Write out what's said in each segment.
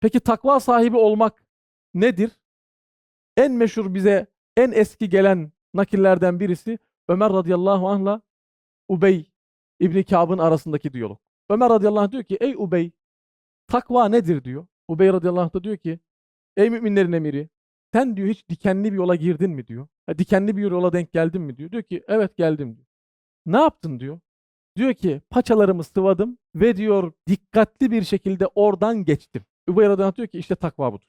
Peki takva sahibi olmak nedir? En meşhur bize en eski gelen nakillerden birisi Ömer radıyallahu anh'la Ubey İbni Kâb'ın arasındaki diyalog. Ömer radıyallahu anh diyor ki ey Ubey takva nedir diyor. Ubey radıyallahu anh da diyor ki ey müminlerin emiri sen diyor hiç dikenli bir yola girdin mi diyor. Ha, dikenli bir yola denk geldin mi diyor. Diyor ki evet geldim diyor. Ne yaptın diyor. Diyor ki paçalarımı sıvadım ve diyor dikkatli bir şekilde oradan geçtim. Ubey radıyallahu diyor ki işte takva budur.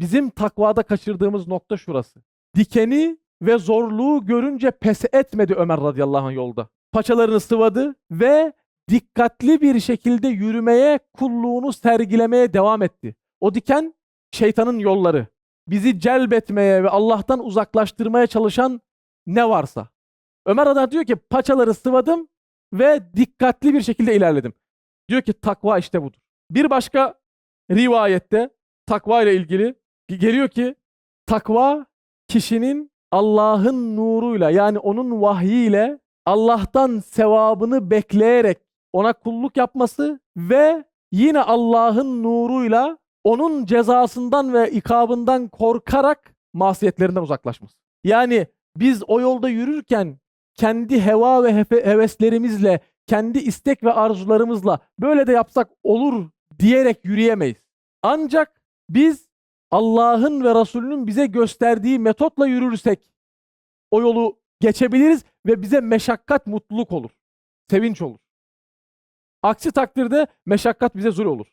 Bizim takvada kaçırdığımız nokta şurası. Dikeni ve zorluğu görünce pes etmedi Ömer radıyallahu anh yolda. Paçalarını sıvadı ve dikkatli bir şekilde yürümeye, kulluğunu sergilemeye devam etti. O diken şeytanın yolları. Bizi celbetmeye ve Allah'tan uzaklaştırmaya çalışan ne varsa. Ömer anh diyor ki paçaları sıvadım ve dikkatli bir şekilde ilerledim. Diyor ki takva işte budur. Bir başka rivayette takva ile ilgili geliyor ki takva kişinin Allah'ın nuruyla yani onun vahyiyle Allah'tan sevabını bekleyerek ona kulluk yapması ve yine Allah'ın nuruyla onun cezasından ve ikabından korkarak masiyetlerinden uzaklaşması. Yani biz o yolda yürürken kendi heva ve heveslerimizle, kendi istek ve arzularımızla böyle de yapsak olur diyerek yürüyemeyiz. Ancak biz Allah'ın ve Resulünün bize gösterdiği metotla yürürsek o yolu geçebiliriz ve bize meşakkat mutluluk olur. Sevinç olur. Aksi takdirde meşakkat bize zul olur.